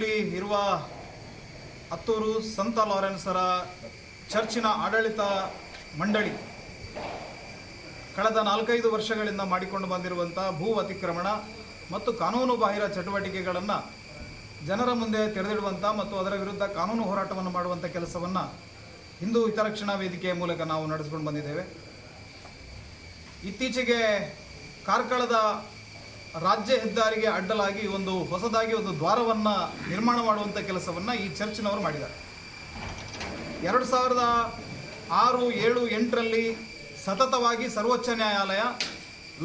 ಬೆಂಗಳೂರಿನಲ್ಲಿ ಇರುವ ಹತ್ತೂರು ಸಂತ ಲಾರೆನ್ಸರ ಚರ್ಚಿನ ಆಡಳಿತ ಮಂಡಳಿ ಕಳೆದ ನಾಲ್ಕೈದು ವರ್ಷಗಳಿಂದ ಮಾಡಿಕೊಂಡು ಬಂದಿರುವಂಥ ಭೂ ಅತಿಕ್ರಮಣ ಮತ್ತು ಕಾನೂನು ಬಾಹಿರ ಚಟುವಟಿಕೆಗಳನ್ನು ಜನರ ಮುಂದೆ ತೆರೆದಿಡುವಂಥ ಮತ್ತು ಅದರ ವಿರುದ್ಧ ಕಾನೂನು ಹೋರಾಟವನ್ನು ಮಾಡುವಂಥ ಕೆಲಸವನ್ನು ಹಿಂದೂ ಹಿತರಕ್ಷಣಾ ವೇದಿಕೆಯ ಮೂಲಕ ನಾವು ನಡೆಸಿಕೊಂಡು ಬಂದಿದ್ದೇವೆ. ಇತ್ತೀಚೆಗೆ ಕಾರ್ಕಳದ ರಾಜ್ಯ ಹೆದ್ದಾರಿಗೆ ಅಡ್ಡಲಾಗಿ ಒಂದು ಹೊಸದಾಗಿ ಒಂದು ದ್ವಾರವನ್ನು ನಿರ್ಮಾಣ ಮಾಡುವಂಥ ಕೆಲಸವನ್ನು ಈ ಚರ್ಚಿನವರು ಮಾಡಿದ್ದಾರೆ. ಎರಡು ಸಾವಿರದ ಆರು ಏಳು ಎಂಟರಲ್ಲಿ ಸತತವಾಗಿ ಸರ್ವೋಚ್ಚ ನ್ಯಾಯಾಲಯ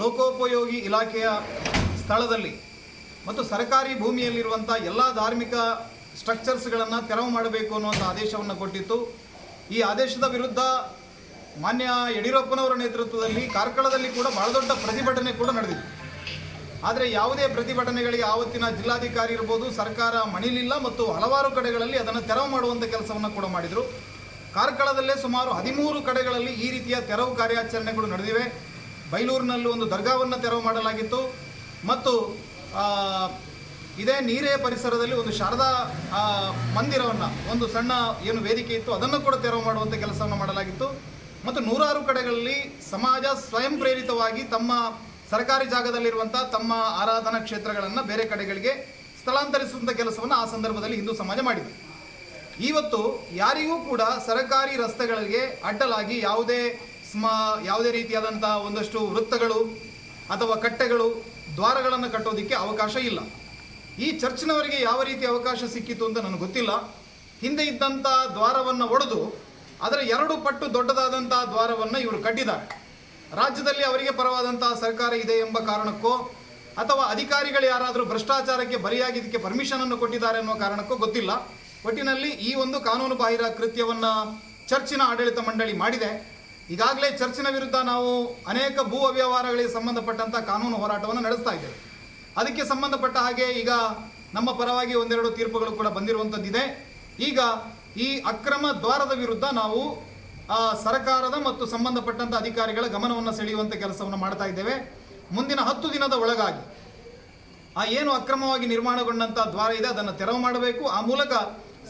ಲೋಕೋಪಯೋಗಿ ಇಲಾಖೆಯ ಸ್ಥಳದಲ್ಲಿ ಮತ್ತು ಸರ್ಕಾರಿ ಭೂಮಿಯಲ್ಲಿರುವಂಥ ಎಲ್ಲ ಧಾರ್ಮಿಕ ಸ್ಟ್ರಕ್ಚರ್ಸ್ಗಳನ್ನು ತೆರವು ಮಾಡಬೇಕು ಅನ್ನುವಂಥ ಆದೇಶವನ್ನು ಕೊಟ್ಟಿತ್ತು. ಈ ಆದೇಶದ ವಿರುದ್ಧ ಮಾನ್ಯ ಯಡಿಯೂರಪ್ಪನವರ ನೇತೃತ್ವದಲ್ಲಿ ಕಾರ್ಕಳದಲ್ಲಿ ಕೂಡ ಬಹಳ ದೊಡ್ಡ ಪ್ರತಿಭಟನೆ ಕೂಡ ನಡೆದಿತ್ತು. ಆದರೆ ಯಾವುದೇ ಪ್ರತಿಭಟನೆಗಳಿಗೆ ಆವತ್ತಿನ ಜಿಲ್ಲಾಧಿಕಾರಿ ಇರ್ಬೋದು, ಸರ್ಕಾರ ಮಣಿಲಿಲ್ಲ ಮತ್ತು ಹಲವಾರು ಕಡೆಗಳಲ್ಲಿ ಅದನ್ನು ತೆರವು ಮಾಡುವಂಥ ಕೆಲಸವನ್ನು ಕೂಡ ಮಾಡಿದರು. ಕಾರ್ಕಳದಲ್ಲೇ ಸುಮಾರು ಹದಿಮೂರು ಕಡೆಗಳಲ್ಲಿ ಈ ರೀತಿಯ ತೆರವು ಕಾರ್ಯಾಚರಣೆಗಳು ನಡೆದಿವೆ. ಬೈಲೂರಿನಲ್ಲಿ ಒಂದು ದರ್ಗಾವನ್ನು ತೆರವು ಮಾಡಲಾಗಿತ್ತು. ಮತ್ತು ಇದೇ ನೀರೇ ಪರಿಸರದಲ್ಲಿ ಒಂದು ಶಾರದಾ ಮಂದಿರವನ್ನು, ಒಂದು ಸಣ್ಣ ಏನು ವೇದಿಕೆ ಇತ್ತು, ಅದನ್ನು ಕೂಡ ತೆರವು ಮಾಡುವಂಥ ಕೆಲಸವನ್ನು ಮಾಡಲಾಗಿತ್ತು. ಮತ್ತು ನೂರಾರು ಕಡೆಗಳಲ್ಲಿ ಸಮಾಜ ಸ್ವಯಂ ಪ್ರೇರಿತವಾಗಿ ತಮ್ಮ ಸರ್ಕಾರಿ ಜಾಗದಲ್ಲಿರುವಂಥ ತಮ್ಮ ಆರಾಧನಾ ಕ್ಷೇತ್ರಗಳನ್ನು ಬೇರೆ ಕಡೆಗಳಿಗೆ ಸ್ಥಳಾಂತರಿಸುವಂಥ ಕೆಲಸವನ್ನು ಆ ಸಂದರ್ಭದಲ್ಲಿ ಹಿಂದೂ ಸಮಾಜ ಮಾಡಿದೆ. ಇವತ್ತು ಯಾರಿಗೂ ಕೂಡ ಸರ್ಕಾರಿ ರಸ್ತೆಗಳಿಗೆ ಅಡ್ಡಲಾಗಿ ಯಾವುದೇ ಸ್ಮ, ಯಾವುದೇ ರೀತಿಯಾದಂಥ ಒಂದಷ್ಟು ವೃತ್ತಗಳು ಅಥವಾ ಕಟ್ಟೆಗಳು ದ್ವಾರಗಳನ್ನು ಕಟ್ಟೋದಕ್ಕೆ ಅವಕಾಶ ಇಲ್ಲ. ಈ ಚರ್ಚ್ನವರಿಗೆ ಯಾವ ರೀತಿ ಅವಕಾಶ ಸಿಕ್ಕಿತು ಅಂತ ನನಗೆ ಗೊತ್ತಿಲ್ಲ. ಹಿಂದೆ ಇದ್ದಂಥ ದ್ವಾರವನ್ನು ಒಡೆದು, ಅದರ ಎರಡು ಪಟ್ಟು ದೊಡ್ಡದಾದಂಥ ದ್ವಾರವನ್ನು ಇವರು ಕಟ್ಟಿದ್ದಾರೆ. ರಾಜ್ಯದಲ್ಲಿ ಅವರಿಗೆ ಪರವಾದಂತಹ ಸರ್ಕಾರ ಇದೆ ಎಂಬ ಕಾರಣಕ್ಕೋ ಅಥವಾ ಅಧಿಕಾರಿಗಳು ಯಾರಾದರೂ ಭ್ರಷ್ಟಾಚಾರಕ್ಕೆ ಬಲಿಯಾಗಿದ್ದಕ್ಕೆ ಪರ್ಮಿಷನ್ ಅನ್ನು ಕೊಟ್ಟಿದ್ದಾರೆ ಅನ್ನೋ ಕಾರಣಕ್ಕೋ ಗೊತ್ತಿಲ್ಲ. ಒಟ್ಟಿನಲ್ಲಿ ಈ ಒಂದು ಕಾನೂನು ಬಾಹಿರ ಕೃತ್ಯವನ್ನು ಚರ್ಚಿನ ಆಡಳಿತ ಮಂಡಳಿ ಮಾಡಿದೆ. ಈಗಾಗಲೇ ಚರ್ಚಿನ ವಿರುದ್ಧ ನಾವು ಅನೇಕ ಭೂ ಅವ್ಯವಹಾರಗಳಿಗೆ ಸಂಬಂಧಪಟ್ಟಂತ ಕಾನೂನು ಹೋರಾಟವನ್ನು ನಡೆಸ್ತಾ ಇದ್ದೇವೆ. ಅದಕ್ಕೆ ಸಂಬಂಧಪಟ್ಟ ಹಾಗೆ ಈಗ ನಮ್ಮ ಪರವಾಗಿ ಒಂದೆರಡು ತೀರ್ಪುಗಳು ಕೂಡ ಬಂದಿರುವಂಥದ್ದಿದೆ ಈಗ ಈ ಅಕ್ರಮ ದ್ವಾರದ ವಿರುದ್ಧ ನಾವು ಸರ್ಕಾರದ ಮತ್ತು ಸಂಬಂಧಪಟ್ಟಂತ ಅಧಿಕಾರಿಗಳ ಗಮನವನ್ನು ಸೆಳೆಯುವಂಥ ಕೆಲಸವನ್ನು ಮಾಡ್ತಾ ಇದ್ದೇವೆ. ಮುಂದಿನ ಹತ್ತು ದಿನದ ಒಳಗಾಗಿ ಆ ಏನು ಅಕ್ರಮವಾಗಿ ನಿರ್ಮಾಣಗೊಂಡಂಥ ದ್ವಾರ ಇದೆ, ಅದನ್ನು ತೆರವು ಮಾಡಬೇಕು. ಆ ಮೂಲಕ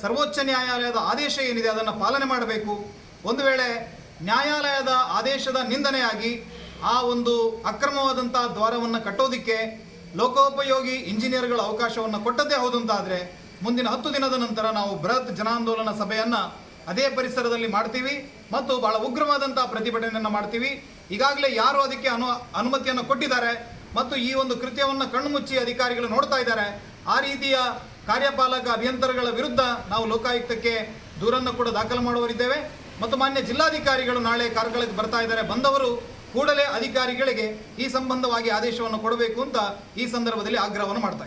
ಸರ್ವೋಚ್ಚ ನ್ಯಾಯಾಲಯದ ಆದೇಶ ಏನಿದೆ, ಅದನ್ನು ಪಾಲನೆ ಮಾಡಬೇಕು. ಒಂದು ವೇಳೆ ನ್ಯಾಯಾಲಯದ ಆದೇಶದ ನಿಂದನೆಯಾಗಿ ಆ ಒಂದು ಅಕ್ರಮವಾದಂಥ ದ್ವಾರವನ್ನು ಕಟ್ಟೋದಕ್ಕೆ ಲೋಕೋಪಯೋಗಿ ಇಂಜಿನಿಯರ್ಗಳ ಅವಕಾಶವನ್ನು ಕೊಟ್ಟದ್ದೇ ಹೌದು ಅಂತಾದರೆ ಮುಂದಿನ ಹತ್ತು ದಿನದ ನಂತರ ನಾವು ಬೃಹತ್ ಜನಾಂದೋಲನ ಸಭೆಯನ್ನು ಅದೇ ಪರಿಸರದಲ್ಲಿ ಮಾಡ್ತೀವಿ ಮತ್ತು ಬಹಳ ಉಗ್ರವಾದಂಥ ಪ್ರತಿಭಟನೆಯನ್ನು ಮಾಡ್ತೀವಿ. ಈಗಾಗಲೇ ಯಾರು ಅದಕ್ಕೆ ಅನು, ಅನುಮತಿಯನ್ನು ಕೊಟ್ಟಿದ್ದಾರೆ ಮತ್ತು ಈ ಒಂದು ಕೃತ್ಯವನ್ನು ಕಣ್ಮುಚ್ಚಿ ಅಧಿಕಾರಿಗಳು ನೋಡ್ತಾ ಇದ್ದಾರೆ. ಆ ರೀತಿಯ ಕಾರ್ಯಪಾಲಕ ಅಭಿಯಂತರಗಳ ವಿರುದ್ಧ ನಾವು ಲೋಕಾಯುಕ್ತಕ್ಕೆ ದೂರನ್ನು ಕೂಡ ದಾಖಲು ಮಾಡುವರಿದ್ದೇವೆ ಮತ್ತು ಮಾನ್ಯ ಜಿಲ್ಲಾಧಿಕಾರಿಗಳು ನಾಳೆ ಕಾರ್ಕಳಕ್ಕೆ ಬರ್ತಾ ಇದ್ದಾರೆ. ಬಂದವರು ಕೂಡಲೇ ಅಧಿಕಾರಿಗಳಿಗೆ ಈ ಸಂಬಂಧವಾಗಿ ಆದೇಶವನ್ನು ಕೊಡಬೇಕು ಅಂತ ಈ ಸಂದರ್ಭದಲ್ಲಿ ಆಗ್ರಹವನ್ನು ಮಾಡ್ತಾ